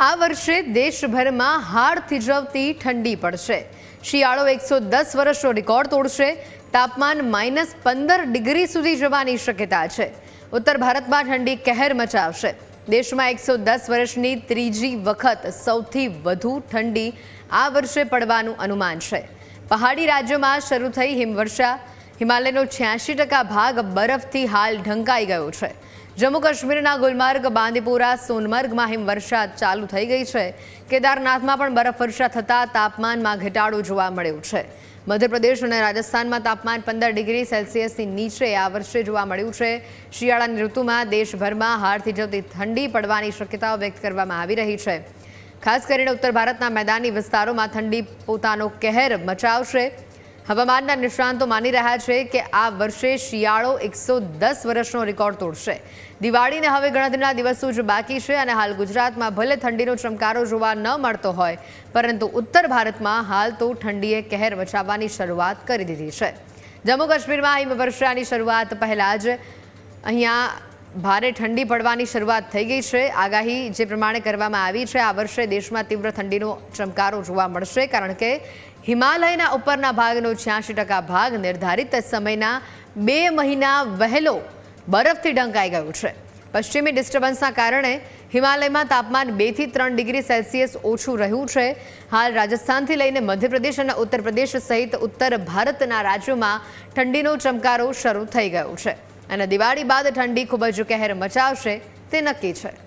આ વર્ષે દેશભરમાં હાડ થીજવતી ઠંડી પડશે. શિયાળો એકસો દસ વર્ષનો રેકોર્ડ તોડશે. તાપમાન માઇનસ પંદર ડિગ્રી સુધી જવાની શક્યતા છે. ઉત્તર ભારતમાં ઠંડી કહેર મચાવશે. દેશમાં એકસો દસ વર્ષની ત્રીજી વખત સૌથી વધુ ઠંડી આ વર્ષે પડવાનું અનુમાન છે. પહાડી રાજ્યોમાં શરૂ થઈ હિમવર્ષા. હિમાલયનો છ્યાસી ટકા ભાગ બરફથી હાલ ઢંકાઈ ગયો છે. જમ્મુ કાશ્મીરના ગુલમર્ગ, બાંદીપુરા સોનમર્ગમાં હિમવર્ષા ચાલુ થઈ ગઈ છે. કેદારનાથમાં પણ બરફવર્ષા થતાં તાપમાનમાં ઘટાડો જોવા મળ્યો છે. મધ્યપ્રદેશ અને રાજસ્થાનમાં તાપમાન પંદર ડિગ્રી સેલ્સિયસની નીચે આ વર્ષે જોવા મળ્યું છે. શિયાળાની ઋતુમાં દેશભરમાં હારથી જતી ઠંડી પડવાની શક્યતાઓ વ્યક્ત કરવામાં આવી રહી છે. ખાસ કરીને ઉત્તર ભારતના મેદાની વિસ્તારોમાં ઠંડી પોતાનો કહેર મચાવશે. હવામાનના નિષ્ણાંતો માની રહ્યા છે કે આ વર્ષે શિયાળો એકસો દસ વર્ષનો રેકોર્ડ તોડશે. દિવાળીને હવે ગણતરીના દિવસો જ બાકી છે અને હાલ ગુજરાતમાં ભલે ઠંડીનો ચમકારો જોવા ન મળતો હોય, પરંતુ ઉત્તર ભારતમાં હાલ તો ઠંડીએ કહેર મચાવવાની શરૂઆત કરી દીધી છે. જમ્મુ કાશ્મીરમાં હિમવર્ષાની શરૂઆત પહેલાં જ. અહીંયા ભારે ઠંડી પડવાની શરૂઆત થઈ ગઈ છે. આગાહી જે પ્રમાણે કરવામાં આવી છે, આ વર્ષે દેશમાં તીવ્ર ઠંડીનો ચમકારો જોવા મળશે, કારણ કે હિમાલયના ઉપરના ભાગનો છ્યાસી ટકા ભાગ નિર્ધારિત સમયના બે મહિના વહેલો બરફથી ઢંકાઈ ગયો છે. પશ્ચિમી ડિસ્ટર્બન્સના કારણે હિમાલયમાં તાપમાન બેથી ત્રણ ડિગ્રી સેલ્સિયસ ઓછું રહ્યું છે. હાલ રાજસ્થાનથી લઈને મધ્યપ્રદેશ અને ઉત્તર પ્રદેશ સહિત ઉત્તર ભારતના રાજ્યોમાં ઠંડીનો ચમકારો શરૂ થઈ ગયો છે. અને દિવાળી બાદ ઠંડી ખૂબ જ કહેર મચાવશે તે નક્કી છે.